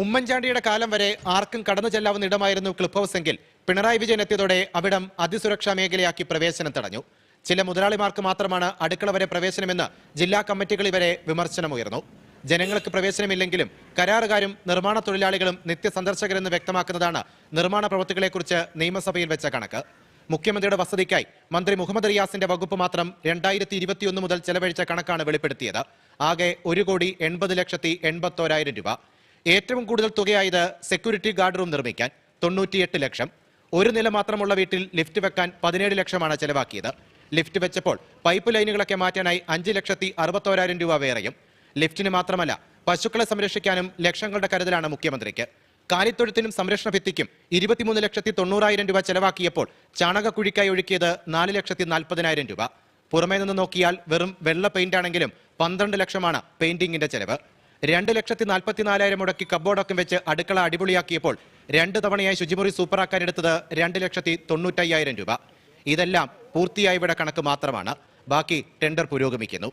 ഉമ്മൻചാണ്ടിയുടെ കാലം വരെ ആർക്കും കടന്നു ചെല്ലാവുന്ന ഇടമായിരുന്നു ക്ലിപ്പ് ഹൗസ് എങ്കിൽ പിണറായി വിജയൻ എത്തിയതോടെ അവിടം അതിസുരക്ഷാ മേഖലയാക്കി പ്രവേശനം തടഞ്ഞു. ചില മുതലാളിമാർക്ക് മാത്രമാണ് അടുക്കള വരെ പ്രവേശനമെന്ന് ജില്ലാ കമ്മിറ്റികളിൽ വരെ വിമർശനമുയർന്നു. ജനങ്ങൾക്ക് പ്രവേശനമില്ലെങ്കിലും കരാറുകാരും നിർമ്മാണ തൊഴിലാളികളും നിത്യസന്ദർശകരെന്ന് വ്യക്തമാക്കുന്നതാണ് നിർമ്മാണ പ്രവൃത്തികളെക്കുറിച്ച് നിയമസഭയിൽ വെച്ച കണക്ക്. മുഖ്യമന്ത്രിയുടെ വസതിക്കായി മന്ത്രി മുഹമ്മദ് റിയാസിന്റെ വകുപ്പ് മാത്രം രണ്ടായിരത്തി ഇരുപത്തിയൊന്ന് മുതൽ ചെലവഴിച്ച കണക്കാണ് വെളിപ്പെടുത്തിയത്. ആകെ ഒരു കോടി എൺപത് ലക്ഷത്തി എൺപത്തോരായിരം രൂപ. ഏറ്റവും കൂടുതൽ തുകയായത് സെക്യൂരിറ്റി ഗാർഡ് റൂം നിർമ്മിക്കാൻ തൊണ്ണൂറ്റിയെട്ട് ലക്ഷം. ഒരു നില മാത്രമുള്ള വീട്ടിൽ ലിഫ്റ്റ് വെക്കാൻ പതിനേഴ് ലക്ഷമാണ് ചെലവാക്കിയത്. ലിഫ്റ്റ് വെച്ചപ്പോൾ പൈപ്പ് ലൈനുകളൊക്കെ മാറ്റാനായി അഞ്ച് ലക്ഷത്തി അറുപത്തോരായിരം രൂപ വേറെയും. ലിഫ്റ്റിന് മാത്രമല്ല പശുക്കളെ സംരക്ഷിക്കാനും ലക്ഷങ്ങളുടെ കരുതലാണ് മുഖ്യമന്ത്രിക്ക്. കാലിത്തൊഴുത്തിനും സംരക്ഷണ ഭിത്തിക്കും ഇരുപത്തിമൂന്ന് ലക്ഷത്തി തൊണ്ണൂറായിരം രൂപ ചെലവാക്കിയപ്പോൾ ചാണകക്കുഴിക്കായി ഒഴുക്കിയത് നാല് ലക്ഷത്തി നാൽപ്പതിനായിരം രൂപ. പുറമേ നിന്ന് നോക്കിയാൽ വെറും വെള്ള പെയിന്റ് ആണെങ്കിലും പന്ത്രണ്ട് ലക്ഷമാണ് പെയിന്റിംഗിന്റെ ചെലവ്. രണ്ട് ലക്ഷത്തി നാൽപ്പത്തിനാലായിരം മുടക്കി കബോർഡൊക്കെ വെച്ച് അടുക്കള അടിപൊളിയാക്കിയപ്പോൾ രണ്ട് തവണയായി ശുചിമുറി സൂപ്പറാക്കാൻ എടുത്തത് രണ്ട് ലക്ഷത്തി തൊണ്ണൂറ്റയ്യായിരം രൂപ. ഇതെല്ലാം പൂർത്തിയായവയുടെ കണക്ക് മാത്രമാണ്. ബാക്കി ടെൻഡർ പുരോഗമിക്കുന്നു.